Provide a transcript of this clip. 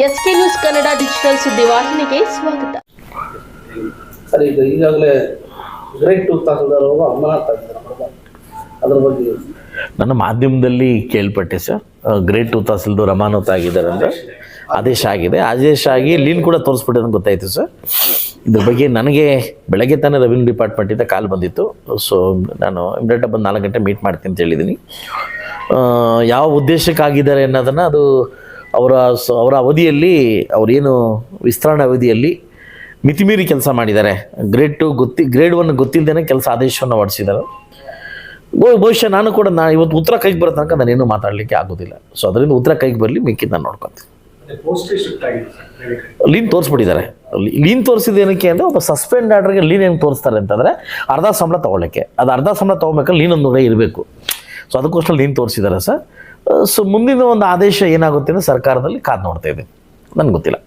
S K news Kannada digital ಸುದ್ದಿವಾಹಿನಿಗೆ ಸ್ವಾಗತ. Sir ಈಗ ಈಗಾಗಲೇ ಗ್ರೇಟ್ ಟೂ ತಹಸೀಲ್ದಾರ್ ಅವರು ಅಮರನಾಥ್ ಆಗಿದ್ದಾರೆ. ಅದ್ರ ಬಗ್ಗೆ ನನ್ನ ಮಾಧ್ಯಮದಲ್ಲಿ ಕೇಳ್ಪಟ್ಟೆ ಸರ್ ಗ್ರೇಟ್ ಟೂ ತಹಸೀಲ್ದಾರ್ ಅಮಾನತ್ ಆಗಿದ್ದಾರೆ ಅಂದರೆ ಆದೇಶ ಆಗಿದೆ. ಆದೇಶ ಆಗಿ ಲೀನ್ ಕೂಡ ತೋರಿಸ್ಬಿಟ್ಟಿದ್ ಅಂತ ಗೊತ್ತಾಯಿತು ಸರ್ ಇದ್ರ ಬಗ್ಗೆ ನನಗೆ ಬೆಳಗ್ಗೆ ತಾನೇ ರೆವಿನ್ಯೂ ಡಿಪಾರ್ಟ್ಮೆಂಟಿಂದ ಕಾಲ್ ಬಂದಿತ್ತು. ಸೊ ನಾನು ಇಮ್ಡೆಟ್ ಬಂದು ನಾಲ್ಕು ಗಂಟೆ ಮೀಟ್ ಮಾಡ್ತೀನಿ ಅಂತ ಹೇಳಿದ್ದೀನಿ. ಯಾವ ಉದ್ದೇಶಕ್ಕಾಗಿದ್ದಾರೆ ಅನ್ನೋದನ್ನು ಅದು ಅವರ ಅವರ ಅವಧಿಯಲ್ಲಿ ಅವರೇನು ವಿಸ್ತರಣೆ ಅವಧಿಯಲ್ಲಿ ಮಿತಿಮೀರಿ ಕೆಲಸ ಮಾಡಿದ್ದಾರೆ. ಗ್ರೇಡ್ ಟು ಗೊತ್ತಿ ಗ್ರೇಡ್ ಒನ್ ಗೊತ್ತಿಲ್ಲದೇ ಕೆಲಸ ಆದೇಶವನ್ನು ಹೊಡೆಸಿದ್ದಾರೆ ಬಹು- ಬಹುಶಃ ನಾನು ಕೂಡ ನಾ ಇವತ್ತು ಉತ್ತರ ಕೈಗೆ ಬರೋ ತನಕ ನಾನೇನು ಮಾತಾಡಲಿಕ್ಕೆ ಆಗೋದಿಲ್ಲ. ಸೊ ಅದರಿಂದ ಉತ್ತರ ಕೈಗೆ ಬರಲಿ ಮಿಕ್ಕಿದ್ದು ನಾನು ನೋಡ್ಕೊತೀನಿ. ಲೀನ್ ತೋರಿಸ್ಬಿಟ್ಟಿದ್ದಾರೆ. ಲೀನ್ ತೋರಿಸಿದ ಏನಕ್ಕೆ ಅಂದರೆ ಒಬ್ಬ ಸಸ್ಪೆಂಡ್ ಆರ್ಡರ್ಗೆ ಲೀನ್ ಹೆಂಗೆ ತೋರಿಸ್ತಾರೆ ಅಂತಂದರೆ ಅರ್ಧ ಸಂಬಳ ತೊಗೊಳಕ್ಕೆ ಅದು ಅರ್ಧ ಸಂಬಳ ತೊಗೊಬೇಕಾದ್ರೆ ಲೀನ್ ಒಂದು ಇರಬೇಕು. ಸೊ ಅದಕ್ಕೋಸ್ಕರ ನೀನು ತೋರಿಸಿದ್ದಾರೆ ಸರ್. ಸೊ ಮುಂದಿನ ಒಂದು ಆದೇಶ ಏನಾಗುತ್ತೆ ಅಂದರೆ ಸರ್ಕಾರದಲ್ಲಿ ಕಾದು ನೋಡ್ತಾ ಇದ್ದೀನಿ. ನನಗೆ ಗೊತ್ತಿಲ್ಲ.